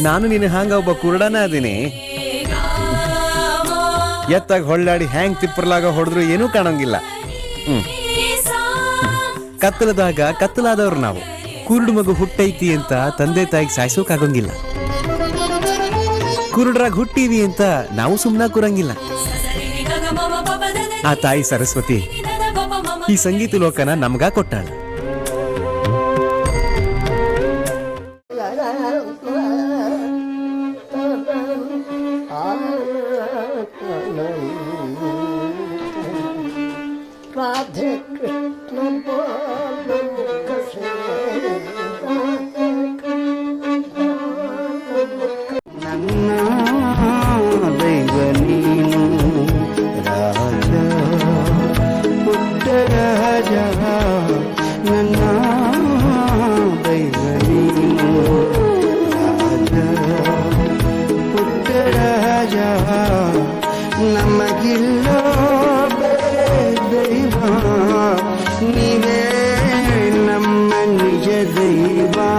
ನಾನು ನಿನ್ನ ಹಂಗ ಒಬ್ಬ ಕುರುಡನ ಅದೀನಿ. ಎತ್ತಾಗ ಹೊಳ್ಳಾಡಿ ಹ್ಯಾಂಗ್ ತಿಪ್ಪರ್ಲಾಗ ಹೊಡೆದ್ರು ಏನೂ ಕಾಣಂಗಿಲ್ಲ. ಕತ್ತಲದಾಗ ಕತ್ತಲಾದವ್ರು ನಾವು. ಕುರುಡು ಮಗು ಹುಟ್ಟೈತಿ ಅಂತ ತಂದೆ ತಾಯಿಗೆ ಸಾಯಿಸೋಕಾಗಂಗಿಲ್ಲ. ಕುರುಡ್ರಾಗ ಹುಟ್ಟೀವಿ ಅಂತ ನಾವು ಸುಮ್ಮನ ಕೂರಂಗಿಲ್ಲ. ಆ ತಾಯಿ ಸರಸ್ವತಿ ಈ ಸಂಗೀತ ಲೋಕನ ನಮ್ಗ ಕೊಟ್ಟಾಳ. ರಾಧೆ ಕೃಷ್ಣ ಬಾಲಮುಖ ನನ್ನ ದೈವ ನೀನು ರಾಜ ಪುಟ್ಟ ರಾಜ இல்லாம தெய்வா நீவே நம்ம நிஜ தெய்வா.